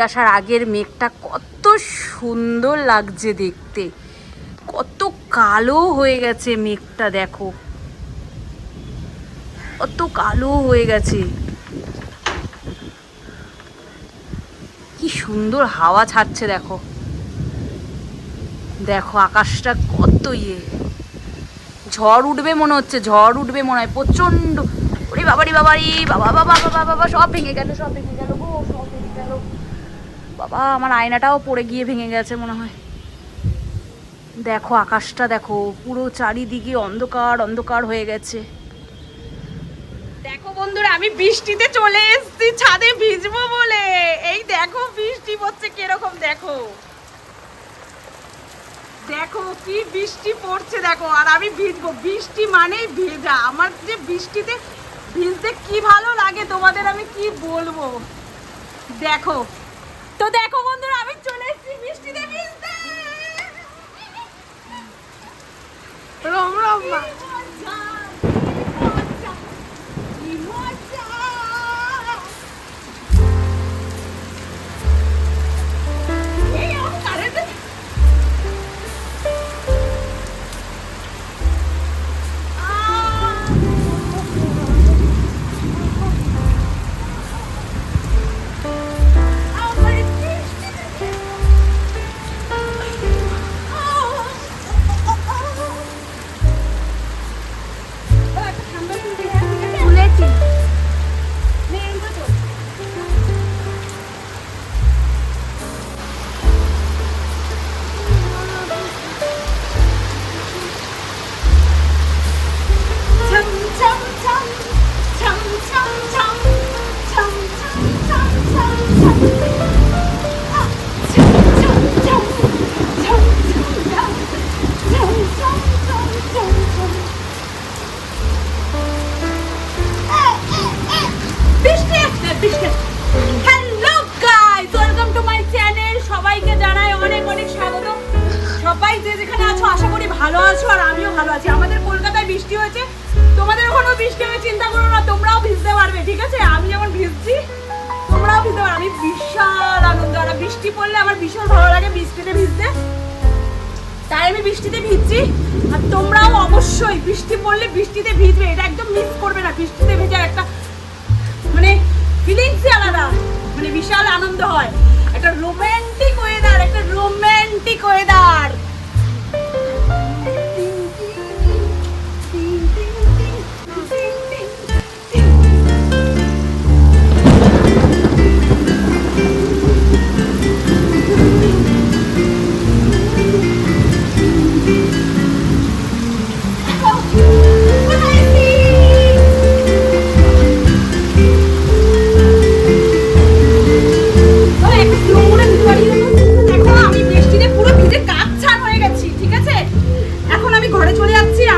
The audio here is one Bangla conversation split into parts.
আসার আগের মেঘটা কত সুন্দর লাগছে দেখতে। কত কালো হয়ে গেছে মেঘটা, দেখো। কত কালো হয়ে গেছে। কি সুন্দর হাওয়া ছাড়ছে, দেখো। দেখো, আকাশটা কত ইয়ে। ঝড় উঠবে মনে হচ্ছে, ঝড় উঠবে মনে হয় প্রচণ্ড ওরে বাবারি বাবারি, বাবা বাবা বাবা বাবা, সব ভেঙে গেল, সব ভেঙে গেল গো, সব ভেঙে গেল। বাবা, আমার আয়নাটাও পড়ে গিয়ে ভেঙে গেছে মনে হয়। দেখো, আকাশটা দেখো, পুরো চারিদিকে অন্ধকার অন্ধকার হয়ে গেছে। দেখো বন্ধুরা, আমি বৃষ্টিতে চলে এসেছি, ছাদে ভিজবো বলে। এই দেখো, বৃষ্টি পড়ছে কীরকম, দেখো। দেখো, কি বৃষ্টি পড়ছে, দেখো। আর আমি ভিজবো, বৃষ্টি মানেই ভেজা। আমার যে বৃষ্টিতে ভিজতে কি ভালো লাগে, তোমাদের আমি কি বলব? দেখো তো দেখো বন্ধুরা আমি চলে এসেছি বৃষ্টিতে ভিজতে রম রম মা। ভালো আছি। আমাদের কলকাতায় বৃষ্টি হয়েছে। তোমাদের ওখানেও বৃষ্টি হবে চিন্তা করো না, তোমরাও ভিজতে পারবে, ঠিক আছে? আমি যেমন ভিজছি, তোমরাও ভিজতে পারবে। আমি বিশাল আনন্দ, আর বৃষ্টি পড়লে আমার ভীষণ ভালো লাগে বৃষ্টিতে ভিজতে। তাই আমি বৃষ্টিতে ভিজছি, আর তোমরাও অবশ্যই বৃষ্টি পড়লে বৃষ্টিতে ভিজবে। এটা একদম মিস করবে না, বৃষ্টিতে ভেজার একটা মানে ফিলিংসই আলাদা। মানে বিশাল আনন্দ হয়। একটা রোম্যান্টিক ওয়েদার একটা রোমান্টিক ওয়েদার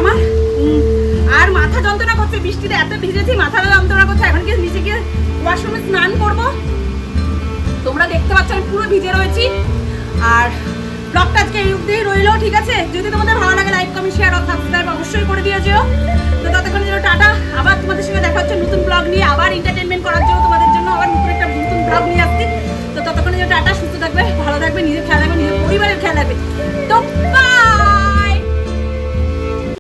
আমার? আর মাথা যন্ত্রণা করছে, বৃষ্টিতে এত ভিজেছি, মাথা যন্ত্রণা করছে, এখন গিয়ে নিজেকে গিয়ে ওয়াশরুমে স্নান করব? তোমরা দেখতে পাচ্ছ, আমি পুরো ভিজে রয়েছি। আর ব্লগটা আজকে এই অব্দি রইল, ঠিক আছে? যদি তোমাদের ভালো লাগে লাইক কমেন্ট শেয়ার আর সাবস্ক্রাইব অবশ্যই করে দিয়ে যেও। তো ততক্ষণ যেন টাটা। আবার তোমাদের সঙ্গে দেখা হচ্ছে নতুন ব্লগ নিয়ে, আবার এন্টারটেনমেন্ট করার জন্য তোমাদের জন্য আবার নতুন একটা নতুন ব্লগ নিয়ে আসছি। তো ততক্ষণ জন্য টাটা, সুস্থ থাকবে, ভালো থাকবে, নিজের খেয়াল রাখবে, নিজের পরিবারের খেয়াল রাখবে। তো